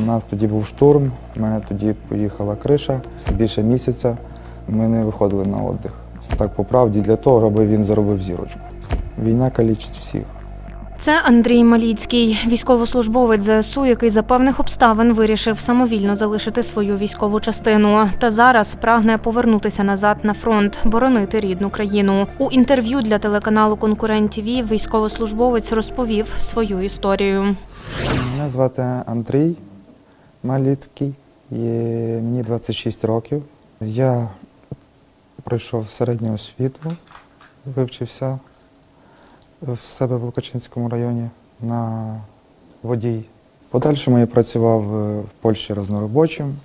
У нас тоді був штурм, у мене тоді поїхала криша. Більше місяця ми не виходили на віддих. Так по правді для того, аби він заробив зірочку. Війна калічить всіх. Це Андрій Маліцький, військовослужбовець ЗСУ, який за певних обставин вирішив самовільно залишити свою військову частину. Та зараз прагне повернутися назад на фронт, боронити рідну країну. У інтерв'ю для телеканалу Конкурент ТВ військовослужбовець розповів свою історію. Мене звати Андрій Маліцький, і мені 26 років. Я пройшов середню освіту, вивчився в себе в Лукачинському районі на водій. Подальшому я працював е, в Польщі розноробочим.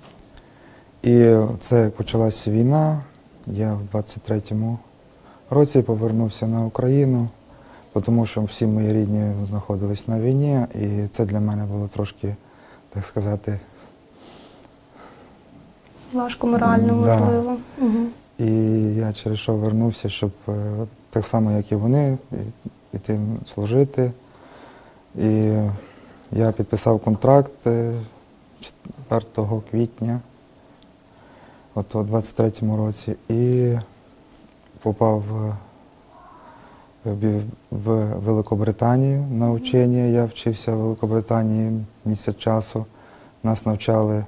І це як почалася війна. Я в 23-му році повернувся на Україну, тому що всі мої рідні знаходились на війні, і це для мене було трошки, так сказати, Важко морально, Да. можливо. Угу. І я через що вернувся, щоб е, так само, як і вони, і- піти служити. І я підписав контракт е, 4 квітня, от у 23-му році, і попав е, в Великобританію на учення. Я вчився в Великобританії місяць часу. Нас навчали е,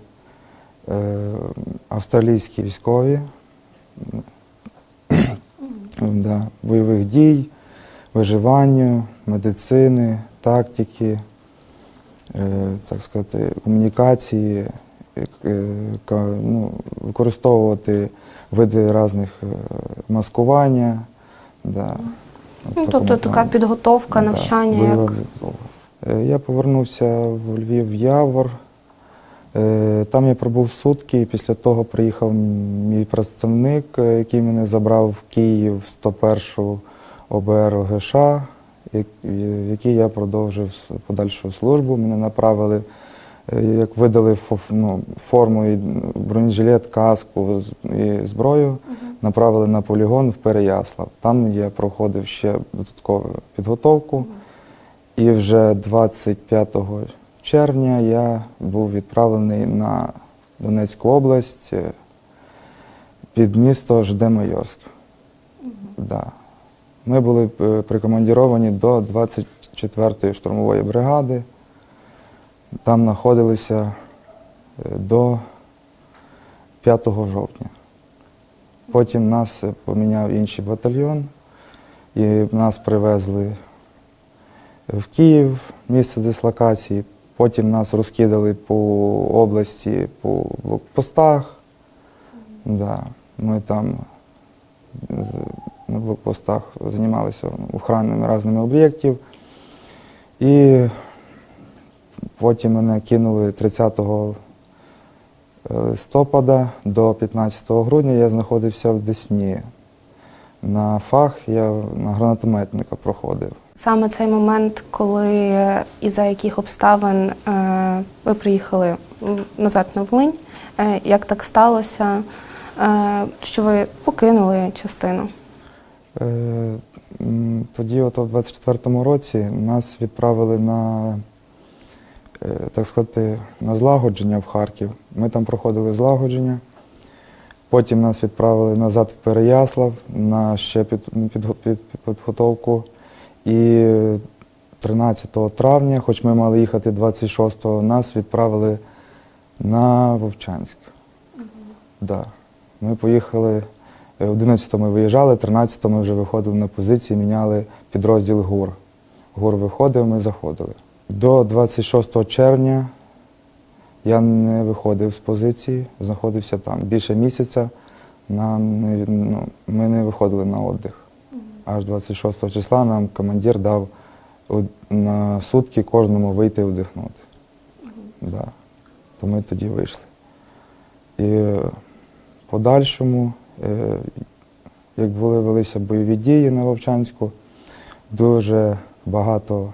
австралійські військові да, бойових дій, виживанню, медицини, тактики, е, так сказати, комунікації, е, е, ну, використовувати види різних е, маскування. Да, Ну, тобто така підготовка, навчання. бойова як... підготовка. Е, Я повернувся в Львів в Явор. Е, Там я пробув сутки, і після того приїхав мій представник, е, який мене забрав в Київ в 101 ОБР як- в якій я продовжив подальшу службу. Мене направили, е, як видали ну, форму, бронежилет, каску і зброю, направили на полігон в Переяслав. Там я проходив ще додаткову підготовку. І вже 25 червня я був відправлений на Донецьку область е, під місто Ждемайорськ. Да. Ми були е, прикомандіровані до 24-ї штурмової бригади. Там знаходилися е, до 5 жовтня. Потім нас поміняв інший батальйон, і нас привезли в Київ, місце дислокації. Потім нас розкидали по області, по блокпостах. Да. Ми там на блокпостах займалися охранами різними об'єктів. І потім мене кинули 30 листопада до 15 грудня. Я знаходився в Десні. На фах я на гранатометника проходив. Саме цей момент, коли е, і за яких обставин е, ви приїхали назад на Волинь, е, як так сталося, що ви покинули частину? Тоді, от в 24-му році, нас відправили на, так сказати, на злагодження в Харків. Ми там проходили злагодження. Потім нас відправили назад в Переяслав на ще під, під, під, підготовку. І 13 травня, хоч ми мали їхати 26-го, нас відправили на Вовчанськ. Да. Ми поїхали, е, 11-го ми виїжджали, 13-го ми вже виходили на позиції, міняли підрозділ ГУР. ГУР виходив, ми заходили. До 26 червня я не виходив з позиції, знаходився там більше місяця. Нам ну, ми не виходили на віддих. Аж 26 числа нам командир дав на сутки кожному вийти вдихнути. Да. То ми тоді вийшли. І е, подальшому, е, як були велися бойові дії на Вовчанську, дуже багато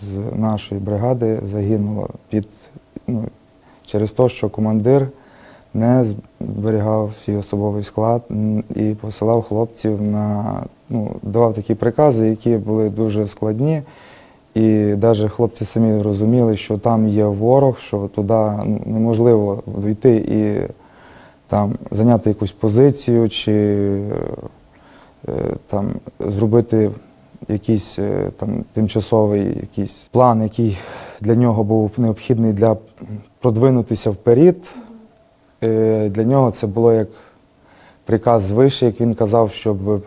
з нашої бригади загинуло під, ну, через те, що командир не зберігав свій особовий склад і посилав хлопців на, ну, давав такі прикази, які були дуже складні. І навіть хлопці самі розуміли, що там є ворог, що туди неможливо дійти і там зайняти якусь позицію чи е, там зробити якийсь е, там тимчасовий якийсь план, який для нього був необхідний для продвинутися вперед. Е, Для нього це було як приказ звише, як він казав, щоб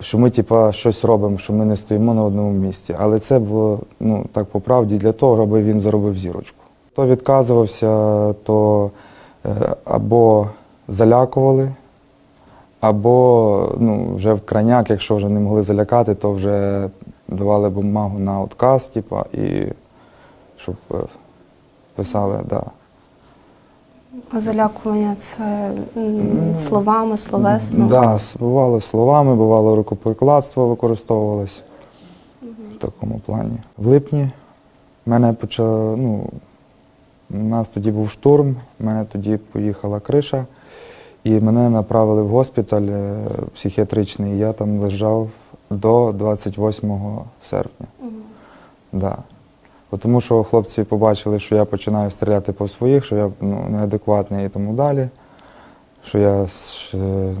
що ми типа щось робимо, що ми не стоїмо на одному місці. Але це було ну так по правді для того, аби він заробив зірочку. Хто відказувався, то е, або залякували, або ну, вже в краняк, якщо вже не могли залякати, то вже давали бумагу на отказ, типа, і щоб е, писали, да. А залякування це словами, словесно. Да, бувало словами, бувало рукоприкладство використовувалось в такому плані. В липні мене почало, ну, у нас тоді був штурм, в мене тоді поїхала криша, і мене направили в госпіталь е, психіатричний. Я там лежав до 28 серпня. Да. Тому що хлопці побачили, що я починаю стріляти по своїх, що я ну, неадекватний і тому далі, що я е,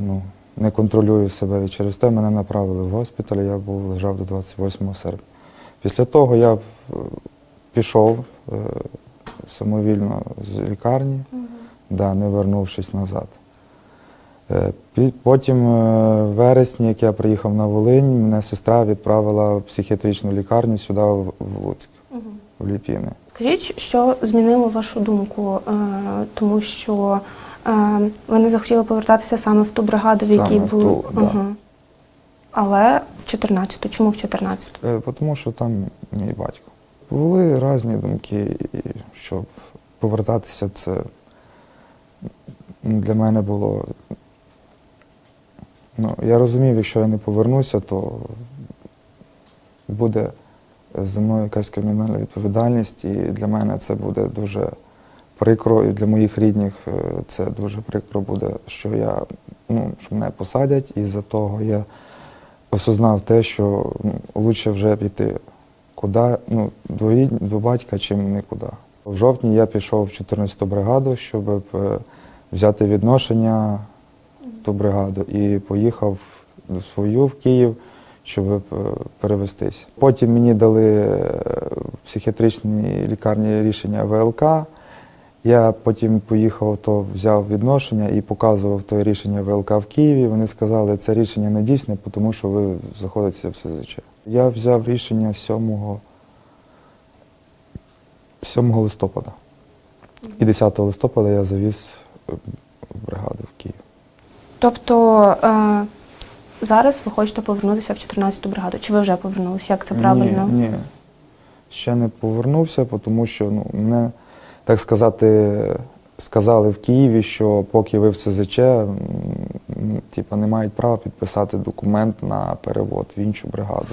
ну, не контролюю себе. І через те мене направили в госпіталь, я був лежав до 28 серпня. Після того я е, пішов е, самовільно з лікарні, да, не вернувшись назад. Е, Потім е, в вересні, як я приїхав на Волинь, мене сестра відправила в психіатричну лікарню сюди, в в Луцьк, в Ліпіни. Скажіть, що змінило вашу думку, е, тому що е, ви не захотіли повертатися саме в ту бригаду, в якій Саме в були. ту, да. Але в 14-ту. Чому в 14-ту? Е, Тому що там мій батько. Були різні думки, і щоб повертатися, це для мене було. Ну, я розумів, якщо я не повернуся, то буде за мною якась кримінальна відповідальність, і для мене це буде дуже прикро, і для моїх рідних е, це дуже прикро буде, що я ну, що мене посадять, і за того я осознав те, що ну, краще вже піти куди, ну, до, до батька, чим нікуди. В жовтні я пішов в 14-ту бригаду, щоб е, взяти відношення ту бригаду і поїхав до свою в Київ, щоб е, перевестись. Потім мені дали е, в психіатричній лікарні рішення ВЛК. Я потім поїхав, то взяв відношення і показував то рішення ВЛК в Києві. Вони сказали, це рішення не дійсне, тому що ви знаходитеся в СЗЧ. Я взяв рішення 7, 7 листопада. І 10 листопада я завіз е, бригаду в Київ. Тобто е, зараз ви хочете повернутися в 14-ту бригаду. Чи ви вже повернулися? Як це правильно? Ні, ні. Ще не повернувся, тому що ну, мене, так сказати, сказали в Києві, що поки ви в СЗЧ, типа, не мають права підписати документ на перевод в іншу бригаду.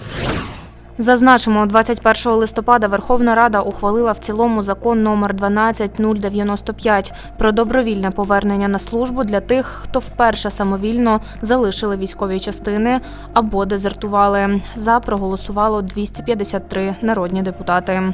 Зазначимо, 21 листопада Верховна Рада ухвалила в цілому закон номер 12095 про добровільне повернення на службу для тих, хто вперше самовільно залишили військові частини або дезертували. За проголосувало 253 народні депутати.